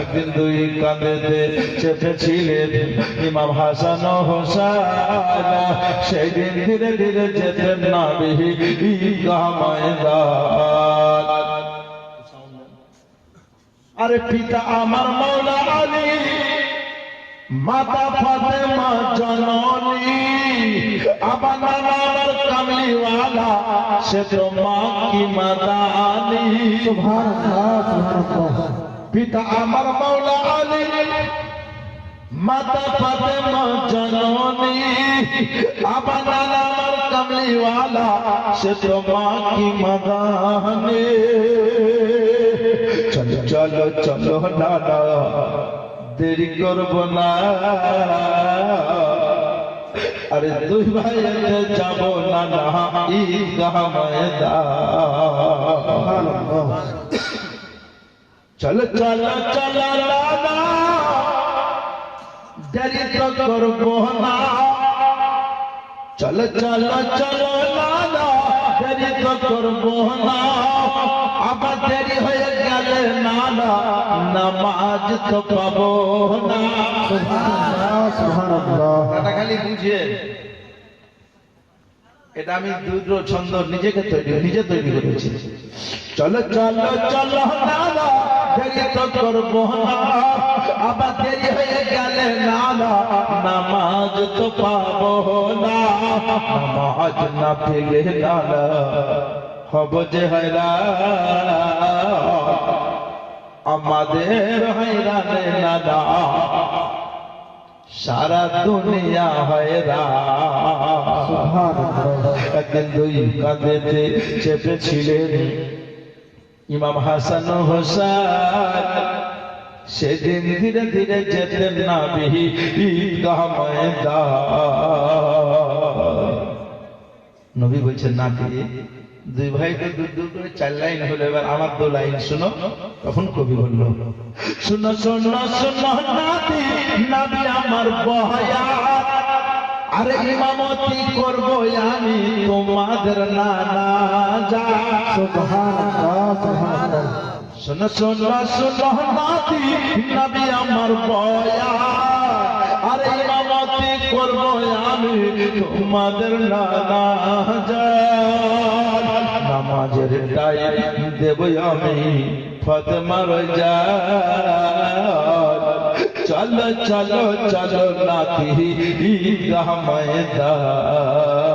একদিন দুই কাঁধেতে চেপেছিলেন ইমাম হাসান ও হোসাইন। সেই দিন ধীরে ধীরে যেতেন না আরে পিতা আমার মৌলা আলী, মাতা ফাতেমা জননী আবার নানা আমার কামলিওয়ালা, সে তো মা কি মাতা মাদানি পিতা আমার মৌলা আলী, মাতা ফাতেমা জননী আবার নানা আমার কামলিওয়ালা, সে তো মা কি মাদানি। চলো চলো চলো নানা দেরি করব না। আরে দুই ভাই যাব না না ঈদগাহ ময়দান। চলো চলো চলো দেরি তো করব না চলো চলো চলো দেরি তো করব না আবার দেরি হয়ে গেলে নানা নামাজ তো পাবো না খালি বুঝিয়ে এটা আমি দুটো ছন্দ নিজেকে তৈরি নিজে তৈরি করেছি চলো চলো চলো নানা দেরি তো করব না। আবার দেরি হয়ে গেলে নামাজ তো পাবো না। নামাজ না পেলে হব যে হয়রান আমাদের হয়রানে নানা সারা দুনিয়া হয়রান একদিন দুই কাঁধেতে চেপেছিলেন ইমাম হাসান হোসেন সেদিন ধীরে ধীরে যেতেন না বিহি ঈদগাহ নবী বলছেন, না দিয়ে দুই ভাইকে দূর দূর করে চার লাইন হলো, এবার আমার দু লাইন শুনো। তখন কবি বলল, শুনো শুনো শুনো নাবি নাবি আমার বহয়া আরে ইমামতি করব আমি তোমাদের নানা যা শোনো শোনো শোনো নাতি নবী আমার বয়া আরে ইমামতি করব আমি তোমাদের নানা যা নামাজের টাইম দেব আমি ফতেমার জান। চলো চলো চলো নাতি ঈদগাহ ময়দান।